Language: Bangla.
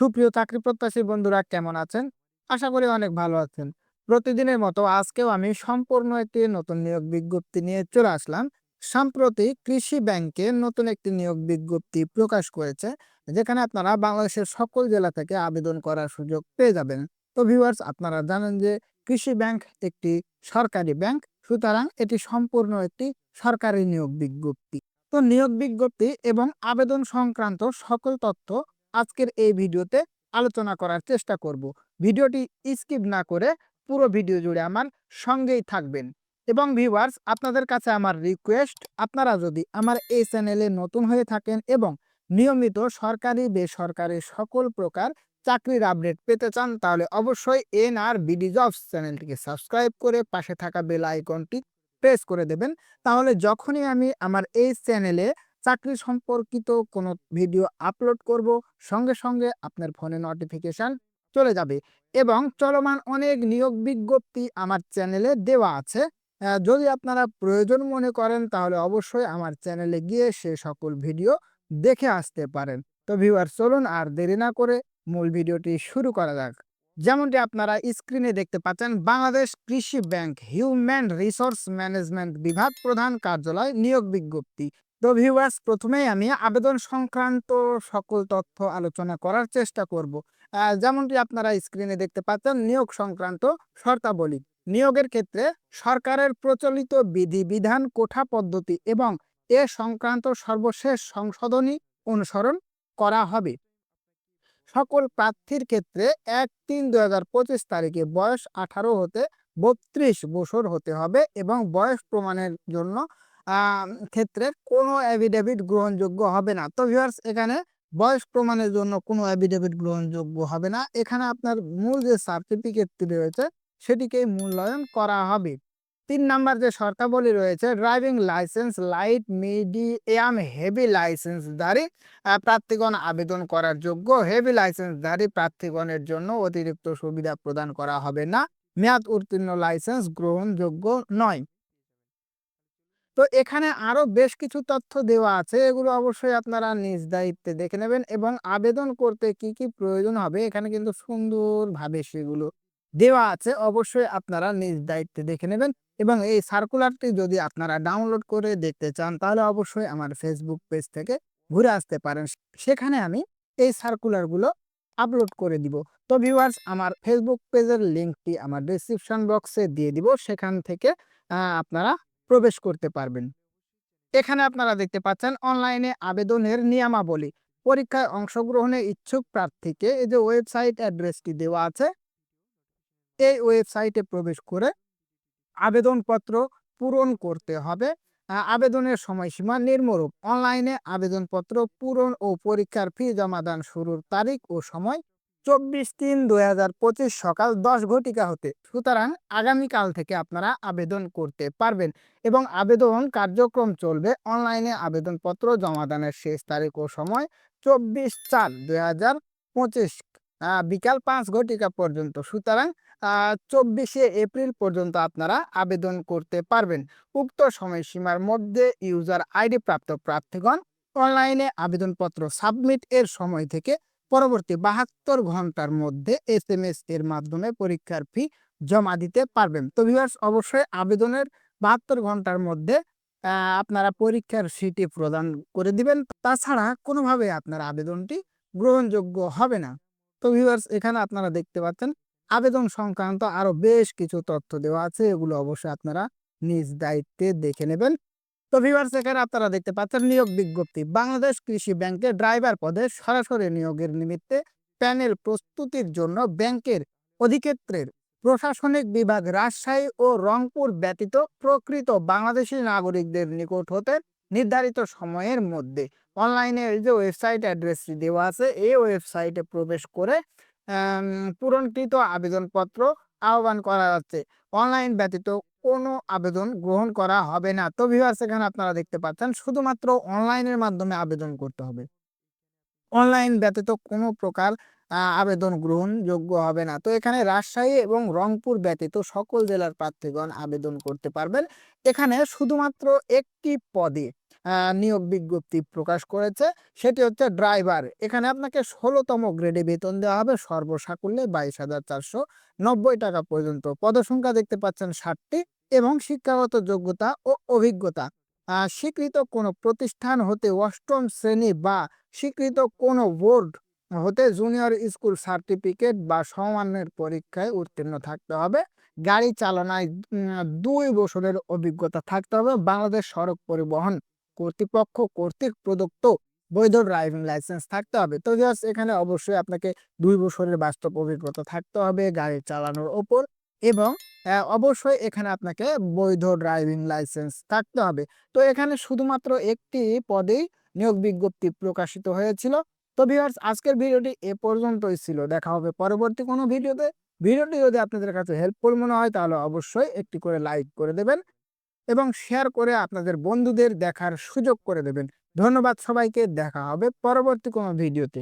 সুপ্রিয় চাকরি প্রত্যাশী বন্ধুরা, কেমন আছেন? আশা করি অনেক ভালো আছেন। প্রতিদিনের মতো আজকেও আমি সম্পূর্ণ একটি নতুন নিয়োগ বিজ্ঞপ্তি নিয়ে চলে আসলাম। সম্প্রতি কৃষি ব্যাংকে নতুন একটি নিয়োগ বিজ্ঞপ্তি প্রকাশ করেছে, যেখানে আপনারা বাংলাদেশের সকল জেলা থেকে আবেদন করার সুযোগ পেয়ে যাবেন। তো ভিউয়ার্স আপনারা জানেন যে কৃষি ব্যাংক একটি সরকারি ব্যাংক, সুতরাং এটি সম্পূর্ণ একটি সরকারি নিয়োগ বিজ্ঞপ্তি। তো নিয়োগ বিজ্ঞপ্তি এবং আবেদন সংক্রান্ত সকল তথ্য আজকের এই ভিডিওতে আলোচনা করার চেষ্টা করব। ভিডিওটি স্কিপ না করে পুরো ভিডিও জুড়ে আমার সঙ্গেই থাকবেন। এবং ভিউয়ার্স আপনাদের কাছে আমার রিকোয়েস্ট আপনারা যদি আমার এই চ্যানেলে নতুন হয়ে থাকেন এবং নিয়মিত সরকারি, বেসরকারি সকল প্রকার চাকরির আপডেট পেতে চান, তাহলে অবশ্যই এন আর বিডি জবস চ্যানেলটিকে সাবস্ক্রাইব করে পাশে থাকা বেল আইকনটি প্রেস করে দেবেন। তাহলে যখনই আমি আমার এই চ্যানেলে চাকরি সম্পর্কিত কোনো ভিডিও আপলোড করব, সঙ্গে সঙ্গে আপনার ফোনে নোটিফিকেশান চলে যাবে এবং চলমান অনেক নিয়োগ বিজ্ঞপ্তি আমার চ্যানেলে দেওয়া আছে। যদি আপনারা প্রয়োজন মনে করেন তাহলে অবশ্যই আমার চ্যানেলে গিয়ে সে সকল ভিডিও দেখে আসতে পারেন। তো ভিউয়ার চলুন আর দেরি না করে মূল ভিডিওটি শুরু করা যাক। যেমনটি আপনারা স্ক্রিনে দেখতে পাচ্ছেন, বাংলাদেশ কৃষি ব্যাংক হিউম্যান রিসোর্স ম্যানেজমেন্ট বিভাগ প্রধান কার্যালয় নিয়োগ বিজ্ঞপ্তি। তো ভিউয়ার্স প্রথমেই আমি আবেদন সংক্রান্ত সকল তথ্য আলোচনা করার চেষ্টা করব। যেমনটি আপনারা স্ক্রিনে দেখতে পাচ্ছেন, নিয়োগ সংক্রান্ত শর্তাবলী। নিয়োগের ক্ষেত্রে সরকারের প্রচলিত বিধিবিধান কোঠা পদ্ধতি এবং এ সংক্রান্ত সর্বশেষ সংশোধনী অনুসরণ করা হবে। সকল প্রার্থীর ক্ষেত্রে এক তিন পঁচিশ তারিখে বয়স আঠারো হতে বত্রিশ বছর হতে হবে এবং বয়স প্রমাণের জন্য ক্ষেত্রে কোনো অ্যাফিডেভিট গ্রহণযোগ্য হবে না। তো ভিউয়ার্স এখানে বয়স প্রমাণের জন্য কোনো অ্যাভিডেভিট গ্রহণযোগ্য হবে না। এখানে আপনার মূল যে সার্টিফিকেটটি রয়েছে, সেটিকেই মূল্যায়ন করা হবে। তিন নাম্বার যে শর্তাবলী রয়েছে driving licence light medium heavy লাইসেন্সধারী প্রার্থীগণ আবেদন করার যোগ্য। হেভি লাইসেন্সধারী প্রার্থীগণের জন্য অতিরিক্ত সুবিধা প্রদান করা হবে না। মেয়াদ উত্তীর্ণ লাইসেন্স গ্রহণযোগ্য নয়। তো এখানে আরও বেশ কিছু তথ্য দেওয়া আছে। এগুলো অবশ্যই আপনারা নিজ দায়িত্বে দেখে নেবেন এবং আবেদন করতে কি কি প্রয়োজন হবে এখানে কিন্তু সুন্দরভাবে সেগুলো দেওয়া আছে। অবশ্যই আপনারা নিজ দায়িত্বে দেখে নেবেন এবং এই সার্কুলারটি যদি আপনারা ডাউনলোড করে দেখতে চান তাহলে অবশ্যই আমার ফেসবুক পেজ থেকে ঘুরে আসতে পারেন। সেখানে আমি এই সার্কুলারগুলো আপলোড করে দিব। তো ভিউয়ার্স, আমার ফেসবুক পেজের লিঙ্কটি আমার ডিসক্রিপশন বক্সে দিয়ে দিব। সেখান থেকে আপনারা প্রবেশ করতে পারবেন। এখানে আপনারা দেখতে পাচ্ছেন অনলাইনে আবেদনের নিয়মাবলী। পরীক্ষায় অংশগ্রহণে ইচ্ছুক প্রার্থীকে এই যে ওয়েবসাইট অ্যাড্রেসটি দেওয়া আছে, এই ওয়েবসাইটে প্রবেশ করে আবেদনপত্র পূরণ করতে হবে। আবেদনের সময়সীমা নির্মরূপ। অনলাইনে আবেদনপত্র পূরণ ও পরীক্ষার ফি জমাদান শুরুর তারিখ ও সময় চব্বিশ তিন দুই হাজার পঁচিশ সকাল দশ ঘটিকা হতে। সুতরাং আগামীকাল থেকে আপনারা আবেদন করতে পারবেন এবং আবেদন কার্যক্রম চলবে অনলাইনে। আবেদনপত্র জমাদানের শেষ তারিখ ও সময় চব্বিশ চার দুই হাজার পঁচিশ বিকাল পাঁচ ঘটিকা পর্যন্ত। সুতরাং চব্বিশে এপ্রিল পর্যন্ত আপনারা আবেদন করতে পারবেন। উক্ত সময়সীমার মধ্যে ইউজার আইডি প্রাপ্ত প্রার্থীগণ অনলাইনে আবেদনপত্র সাবমিট এর সময় থেকে পরবর্তী বাহাত্তর ঘণ্টার মধ্যে এস এম এস এর মাধ্যমে পরীক্ষার ফি জমা দিতে পারবেন। তো ভিউয়ার্স অবশ্যই আবেদনের বাহাত্তর ঘণ্টার মধ্যে আপনারা পরীক্ষার সিটি প্রদান করে দিবেন। তাছাড়া কোনোভাবে আপনার আবেদনটি গ্রহণযোগ্য হবে না। তো ভিউয়ার্স এখানে আপনারা দেখতে পাচ্ছেন, আবেদন সংক্রান্ত আরও বেশ কিছু তথ্য দেওয়া আছে। এগুলো অবশ্যই আপনারা নিজ দায়িত্বে দেখে নেবেন। তো ভিউয়ার্স, এখানে আপনারা দেখতে পাচ্ছেন নিয়োগ বিজ্ঞপ্তি। বাংলাদেশ কৃষি ব্যাংকে ড্রাইভার পদে সরাসরি নিয়োগের নিমিত্তে প্যানেল প্রস্তুতির জন্য ব্যাংকের অধিক্ষেত্রের প্রশাসনিক বিভাগ রাজশাহী ও রংপুর ব্যতীত প্রকৃত বাংলাদেশি নাগরিকদের নিকট হতে নির্ধারিত সময়ের মধ্যে। অনলাইনে যে ওয়েবসাইট অ্যাড্রেসটি দেওয়া আছে, এই ওয়েবসাইটে প্রবেশ করে পূরণকৃত আবেদনপত্র আহ্বান করা যাচ্ছে। অনলাইন ব্যতীত কোনো আবেদন গ্রহণ করা হবে না। তো ভিউয়ার্স এখানে আপনারা দেখতে পাচ্ছেন, শুধুমাত্র অনলাইনের মাধ্যমে আবেদন করতে হবে। অনলাইন ব্যতীত কোনো প্রকার আবেদন গ্রহণযোগ্য হবে না। তো এখানে রাজশাহী এবং রংপুর ব্যতীত সকল জেলার প্রার্থীগণ আবেদন করতে পারবেন। এখানে শুধুমাত্র একটি পদে নিয়োগ বিজ্ঞপ্তি প্রকাশ করেছে। সেটি হচ্ছে ড্রাইভার। এখানে আপনাকে ষোলোতম গ্রেডে বেতন দেওয়া হবে। সর্বসাকুল্যে বাইশ হাজার চারশো নব্বই টাকা পর্যন্ত। পদসংখ্যা দেখতে পাচ্ছেন ষাটটি এবং শিক্ষাগত যোগ্যতা ও অভিজ্ঞতা। স্বীকৃত কোনো প্রতিষ্ঠান হতে অষ্টম শ্রেণি বা স্বীকৃত কোনো বোর্ড হতে জুনিয়র স্কুল সার্টিফিকেট বা সমমানের পরীক্ষায় উত্তীর্ণ থাকতে হবে। গাড়ি চালনায় দুই বছরের অভিজ্ঞতা থাকতে হবে। বাংলাদেশ সড়ক পরিবহন কর্তৃপক্ষ কর্তৃক প্রদত্ত বৈধ ড্রাইভিং লাইসেন্স থাকতে হবে। তো জাস্ট এখানে অবশ্যই আপনাকে দুই বছরের বাস্তব অভিজ্ঞতা থাকতে হবে গাড়ি চালানোর ওপর এবং অবশ্যই এখানে আপনাকে বৈধ ড্রাইভিং লাইসেন্স থাকতে হবে। তো এখানে শুধুমাত্র একটি পদেই নিয়োগ বিজ্ঞপ্তি প্রকাশিত হয়েছিল। তো ভিউয়ার্স আজকের ভিডিওটি এ পর্যন্তই ছিল। দেখা হবে পরবর্তী কোনো ভিডিওতে। ভিডিওটি যদি আপনাদের কাছে হেল্পফুল মনে হয়, তাহলে অবশ্যই একটি করে লাইক করে দেবেন। এবং শেয়ার করে আপনাদের বন্ধুদের দেখার সুযোগ করে দেবেন। ধন্যবাদ সবাইকে, দেখা হবে পরবর্তী কোনো ভিডিওতে